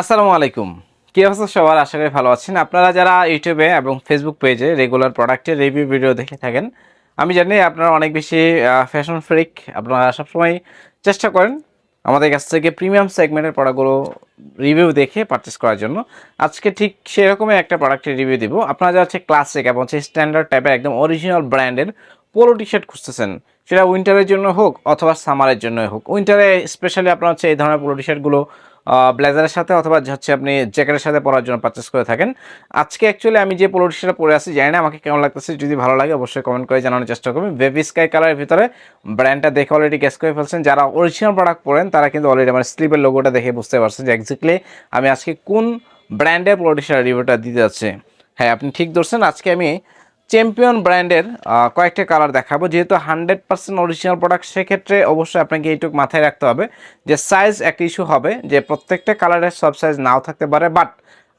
আসসালামু আলাইকুম। কি অবস্থা সবার? আশা করি ভালো আছেন। আপনারা যারা ইউটিউবে এবং ফেসবুক পেজে রেগুলার প্রোডাক্টের রিভিউ ভিডিও দেখে থাকেন, আমি জানি আপনারা অনেক বেশি ফ্যাশন ফ্রিক আপনারা সবসময় চেষ্টা করেন আমাদের কাছ থেকে প্রিমিয়াম সেগমেন্টের প্রোডাক্টগুলো রিভিউ দেখে পারচেস করার জন্য। আজকে ঠিক সেরকমই একটা প্রোডাক্টের রিভিউ দিব। আপনারা যারা হচ্ছে ক্লাসিক এবং হচ্ছে স্ট্যান্ডার্ড টাইপের একদম অরিজিনাল ব্র্যান্ডের পোলো টি শার্ট খুঁজতেছেন, সেটা উইন্টারের জন্য হোক অথবা সামারের জন্য হোক। উইন্টারে স্পেশালি আপনার হচ্ছে এই ধরনের পোলো টি শার্টগুলো ব্লেজারের সাথে অথবা হচ্ছে আপনি জ্যাকেটের সাথে পরার জন্য পারচেস করে থাকেন। আজকে অ্যাকচুয়ালি আমি যে পোলো টি শার্টটা পরে আছি, জানি না আমাকে কেমন লাগতেছে, যদি ভালো লাগে অবশ্যই কমেন্ট করে জানানোর চেষ্টা করবেন। বেবি স্কাই কালারের ভিতরে ব্র্যান্ডটা দেখে অলরেডি গেস করে ফেলছেন। যারা অরিজিনাল প্রোডাক্ট পরেন, তারা কিন্তু অলরেডি আমার স্লিপের লোগোটা দেখে বুঝতে পারছেন যে এক্স্যাক্টলি আমি আজকে কোন ব্র্যান্ডের পোলো টি শার্ট রিভিউটা দিতে যাচ্ছি। হ্যাঁ আপনি ঠিক ধরছেন। আজকে আমি চ্যাম্পিয়ন ব্র্যান্ডের কয়েকটা কালার দেখাবো। যেহেতু হান্ড্রেড পার্সেন্ট অরিজিনাল প্রোডাক্ট সেক্ষেত্রে অবশ্যই আপনাকে এইটুকু মাথায় রাখতে হবে যে সাইজ একটা ইস্যু হবে, যে প্রত্যেকটা কালারের সব সাইজ নাও থাকতে পারে বাট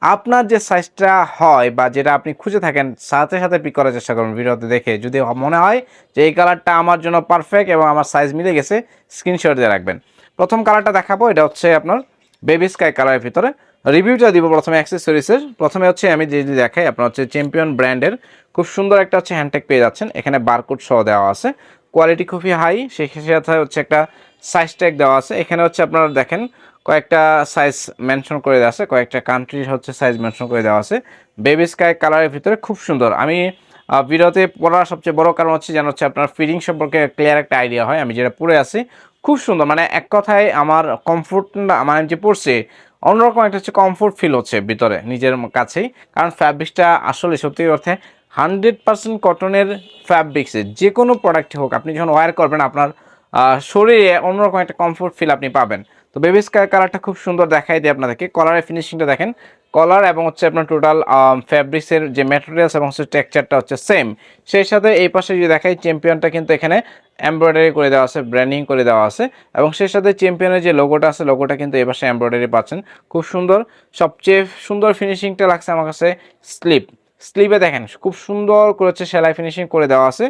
আপনার যে সাইজটা হয় বা যেটা আপনি খুঁজে থাকেন, সাথে সাথে পিক করার চেষ্টা করুন ভিডিওতে দেখে। যদি মনে হয় যে এই কালারটা আমার জন্য পারফেক্ট এবং আমার সাইজ মিলে গেছে স্ক্রিনশট দিয়ে রাখবেন। প্রথম কালারটা দেখাবো, এটা হচ্ছে আপনার বেবি স্কাই কালারের ভিতরে। রিভিউটা দিব প্রথমে অ্যাক্সেসরিজের। প্রথমে হচ্ছে আমি যে দেখাই, আপনার হচ্ছে চ্যাম্পিয়ন ব্র্যান্ডের খুব সুন্দর একটা হচ্ছে হ্যান্ডটেক পেয়ে যাচ্ছেন। এখানে বারকোড সহ দেওয়া আছে। কোয়ালিটি খুবই হাই সেই সাথে হচ্ছে একটা সাইজ ট্যাগ দেওয়া আছে। এখানে হচ্ছে আপনারা দেখেন, কয়েকটা সাইজ মেনশন করে দেওয়া আছে, কয়েকটা কান্ট্রির হচ্ছে সাইজ মেনশন করে দেওয়া আছে। বেবি স্কাই কালারের ভিতরে খুব সুন্দর। আমি ভিডিওতে পড়ার সবচেয়ে বড় কারণ হচ্ছে যেন হচ্ছে আপনার ফিটিং সম্পর্কে ক্লিয়ার একটা আইডিয়া হয়। আমি যেটা পরে আছি, খুব সুন্দর। মানে এক কথায় আমার কমফোর্ট মানে আমি যে পড়ছি অন্যরকম একটা হচ্ছে কমফোর্ট ফিল হচ্ছে ভিতরে, নিজের কাছেই। কারণ ফ্যাব্রিক্সটা আসলে সত্যি অর্থে হানড্রেড পার্সেন্ট কটনের ফ্যাব্রিক্সে যে কোনো প্রোডাক্ট হোক, আপনি যখন ওয়্যার করবেন, আপনার শরীরে অন্যরকম একটা কমফোর্ট ফিল আপনি পাবেন। তো বেবি স্কাই কালারটা খুব সুন্দর দেখাই দেয় আপনাদেরকে। কলারের ফিনিশিংটা দেখেন। কলার এবং হচ্ছে আপনার টোটাল ফ্যাব্রিক্সের যে ম্যাটেরিয়ালস এবং হচ্ছে টেক্সচারটা হচ্ছে সেম সেই সাথে এই পাশে যদি দেখাই চ্যাম্পিয়নটা কিন্তু এখানে এমব্রয়ডারি করে দেওয়া আছে ব্র্যান্ডিং করে দেওয়া আছে এবং সেই সাথে চ্যাম্পিয়নের যে লোগোটা আছে লোগোটা কিন্তু এই পাশে এমব্রয়ডারি পাচ্ছেন। খুব সুন্দর। সবচেয়ে সুন্দর ফিনিশিংটা লাগছে আমার কাছে স্লিপ স্লিপে দেখেন, খুব সুন্দর করে হচ্ছে সেলাই ফিনিশিং করে দেওয়া আছে।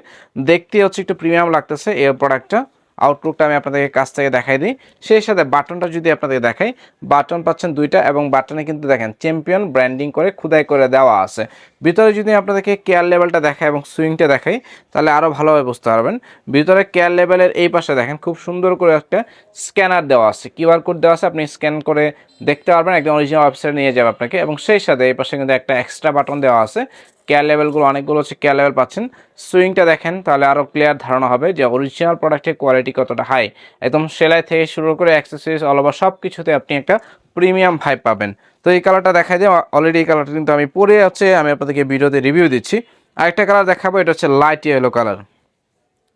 দেখতে হচ্ছে একটু প্রিমিয়াম লাগতেছে এই প্রোডাক্টটা আউটলুকটা আমি আপনাদেরকে কাছ থেকে দেখাই দিই। সেই সাথে বাটনটা যদি আপনাদের দেখাই বাটন পাচ্ছেন দুইটা এবং বাটনে কিন্তু দেখেন চ্যাম্পিয়ন ব্র্যান্ডিং করে খুদাই করে দেওয়া আছে। ভিতরে যদি আপনাদেরকে কেয়ার লেভেলটা দেখায় এবং সুইংটা দেখায় তাহলে আরও ভালোভাবে বুঝতে পারবেন। ভিতরে কেয়ার লেভেলের এই পাশে দেখেন, খুব সুন্দর করে একটা স্ক্যানার দেওয়া আছে। কিউআর কোড দেওয়া আছে, আপনি স্ক্যান করে দেখতে পারবেন, একদম অরিজিনাল ওয়েবসাইটে নিয়ে যাবে আপনাকে। এবং সেই সাথে এই পাশে কিন্তু একটা এক্সট্রা বাটন দেওয়া আছে। কেয়ার লেভেলগুলো অনেকগুলো হচ্ছে কেয়ার লেভেল পাচ্ছেন। সুইংটা দেখেন, তাহলে আরও ক্লিয়ার ধারণা হবে যে অরিজিনাল প্রোডাক্টের কোয়ালিটি কতটা হাই একদম সেলাই থেকে শুরু করে অ্যাক্সেসরিজ অল ওভার সব কিছুতে আপনি একটা প্রিমিয়াম ভাইব পাবেন। তো এই কালারটা দেখা যায় অলরেডি এই কালারটা কিন্তু আমি পরে আছে আমি আপনাদেরকে ভিডিওতে রিভিউ দিচ্ছি। আরেকটা কালার দেখাবো, এটা হচ্ছে লাইট ইয়েলো কালার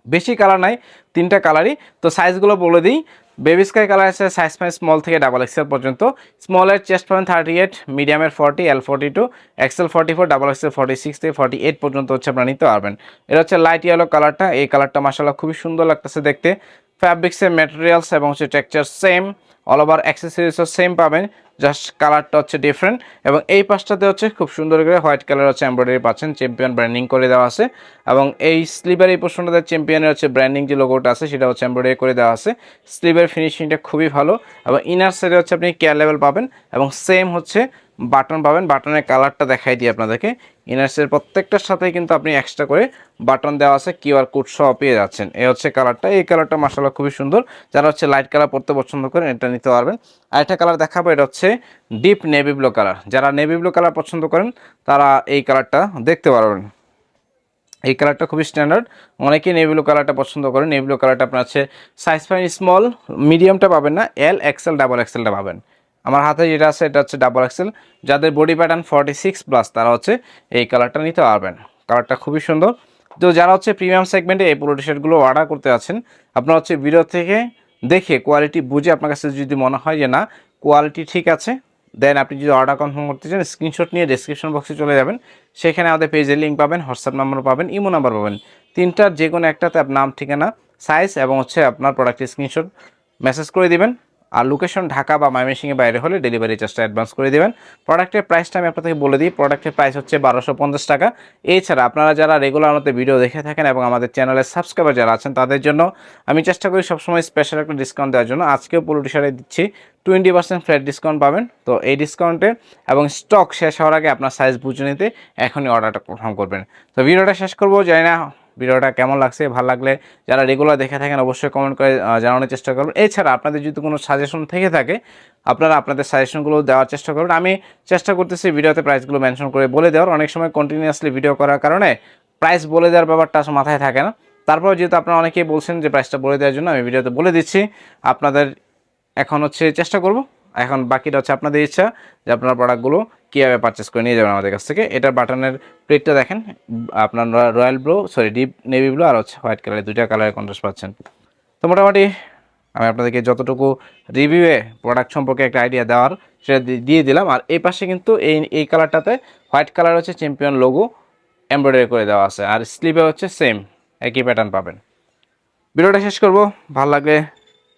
বেশি কালার নাই, তিনটা কালারই তো সাইজগুলো বলে দিই বেবি স্কাই কালার আছে সাইজ পাই স্মল থেকে ডাবল এক্সেল পর্যন্ত। স্মলের চেস্ট পয়েন্ট থার্টি এইট মিডিয়ামের forty L forty two XL forty four double XL forty six থেকে ফর্টি এইট পর্যন্ত হচ্ছে আপনারা নিতে পারবেন। এটা হচ্ছে লাইট ইয়েলো কালারটা এই কালারটা মাসাল্লাহ খুবই সুন্দর লাগতেছে দেখতে। ফ্যাব্রিক্সের ম্যাটেরিয়ালস এবং হচ্ছে টেক্সচার সেম অল ওভার অ্যাক্সেসরিজও সেম পাবেন জাস্ট কালারটা হচ্ছে ডিফারেন্ট এবং এই পাশটাতে হচ্ছে খুব সুন্দর করে হোয়াইট কালার হচ্ছে এমব্রয়ডারি পাচ্ছেন চ্যাম্পিয়ন ব্র্যান্ডিং করে দেওয়া আছে এবং এই স্লিভের এই পোর্শনটাতে চ্যাম্পিয়নের হচ্ছে ব্র্যান্ডিং যে লোগোটা আছে সেটা হচ্ছে এমব্রয়ডারি করে দেওয়া আছে। স্লিভের ফিনিশিংটা খুবই ভালো এবং ইনার সাইডে হচ্ছে আপনি কেয়ার লেভেল পাবেন এবং সেম হচ্ছে বাটন পাবেন, বাটনের কালারটা দেখাই দিই আপনাদেরকে। ইনার্সের প্রত্যেকটার সাথে কিন্তু আপনি এক্সট্রা করে বাটন দেওয়া আছে কিউআর কোড সহ পেয়ে যাচ্ছেন। এই হচ্ছে কালারটা। এই কালারটা মাসাল্লাহ খুবই সুন্দর। যারা হচ্ছে লাইট কালার পরতে পছন্দ করেন, এটা নিতে পারবেন। আরেকটা কালার দেখাবো, এটা হচ্ছে ডিপ নেভি ব্লু কালার যারা নেভি ব্লু কালার পছন্দ করেন, তারা এই কালারটা দেখতে পারবেন। এই কালারটা খুবই স্ট্যান্ডার্ড অনেকেই নেভি ব্লু কালারটা পছন্দ করেন। নেভি ব্লু কালারটা আপনার হচ্ছে সাইজ ফাইন স্মল মিডিয়ামটা পাবেন না এল এক্সেল ডাবল এক্সেলটা পাবেন। আমার হাতে যেটা আছে, এটা হচ্ছে ডাবল এক্সেল যাদের body pattern forty six plus তারা হচ্ছে এই কালারটা নিতে পারবেন। কালারটা খুবই সুন্দর। তো যারা হচ্ছে প্রিমিয়াম সেগমেন্টে এই পুরো টি শার্টগুলো অর্ডার করতে আছেন, আপনারা হচ্ছে ভিডিও থেকে দেখে কোয়ালিটি বুঝে আপনার কাছে যদি মনে হয় যে না কোয়ালিটি ঠিক আছে দেন আপনি যদি অর্ডার কনফার্ম করতে চান স্ক্রিনশট নিয়ে ডিসক্রিপশন বক্সে চলে যাবেন। সেখানে আমাদের পেজের লিঙ্ক পাবেন হোয়াটসঅ্যাপ নাম্বার পাবেন ইমো নাম্বার পাবেন। তিনটার যে কোনো একটাতে আপনার নাম, ঠিকানা সাইজ এবং হচ্ছে আপনার প্রোডাক্টের স্ক্রিনশট মেসেজ করে দিবেন। আর লোকেশন ঢাকা বা ময়মনসিংহের বাইরে হলে ডেলিভারি চার্জটা অ্যাডভান্স করে দেবেন। প্রোডাক্টের প্রাইসটা আমি আপনাদেরকে বলে দিই প্রোডাক্টের প্রাইস হচ্ছে বারোশো পঞ্চাশ টাকা। এছাড়া আপনারা যারা রেগুলার আমাদের ভিডিও দেখে থাকেন এবং আমাদের চ্যানেলের সাবস্ক্রাইবার যারা আছেন, তাদের জন্য আমি চেষ্টা করি সবসময় স্পেশাল একটা ডিসকাউন্ট দেওয়ার জন্য। আজকেও পুরো টি-শার্টে দিচ্ছি টোয়েন্টি পার্সেন্ট ফ্ল্যাট ডিসকাউন্ট পাবেন। তো এই ডিসকাউন্টে এবং স্টক শেষ হওয়ার আগে আপনার সাইজ বুঝে নিতে এখনই অর্ডারটা কনফার্ম করবেন। তো ভিডিওটা শেষ করব, জানি না ভিডিওটা কেমন লাগছে, ভালো লাগলে যারা রেগুলার দেখে থাকেন অবশ্যই কমেন্ট করে জানানোর চেষ্টা করবেন। এছাড়া আপনাদের যদি কোনো সাজেশন থেকে থাকে, আপনারা আপনাদের সাজেশনগুলো দেওয়ার চেষ্টা করবেন। আমি চেষ্টা করতেছি ভিডিওতে প্রাইসগুলো মেনশন করে বলে দেওয়ার। অনেক সময় কন্টিনিউয়াসলি ভিডিও করার কারণে প্রাইস বলে দেওয়ার ব্যাপারটা মাথায় থাকে না। তারপর যেহেতু আপনারা অনেকেই বলছেন যে প্রাইসটা বলে দেওয়ার জন্য আমি ভিডিওতে বলে দিচ্ছি। আপনাদের এখন হচ্ছে চেষ্টা করব। এখন বাকিটা হচ্ছে আপনাদের ইচ্ছা যে আপনার প্রোডাক্টগুলো কীভাবে পারচেস করে নিয়ে যাবেন আমাদের কাছ থেকে? এটার বাটনের প্লেটটা দেখেন। আপনার royal blue sorry deep navy blue আর হচ্ছে হোয়াইট কালারের দুইটা কালারের কন্ট্রাস্ট পাচ্ছেন। তো মোটামুটি আমি আপনাদেরকে যতটুকু রিভিউয়ে প্রোডাক্ট সম্পর্কে একটা আইডিয়া দেওয়ার সেটা দিয়ে দিলাম। আর এই পাশে কিন্তু এই এই কালারটাতে হোয়াইট কালার হচ্ছে চ্যাম্পিয়ন লোগো এমব্রয়ডারি করে দেওয়া আছে। আর স্লিপে হচ্ছে সেম একই প্যাটার্ন পাবেন। ভিডিওটা শেষ করব। ভালো লাগলে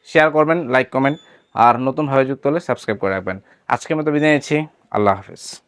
শেয়ার করবেন লাইক কমেন্ট আর নতুনভাবে যুক্ত হলে সাবস্ক্রাইব করে রাখবেন। আজকের মতো বিদায় নিচ্ছি। আল্লাহ হাফিজ।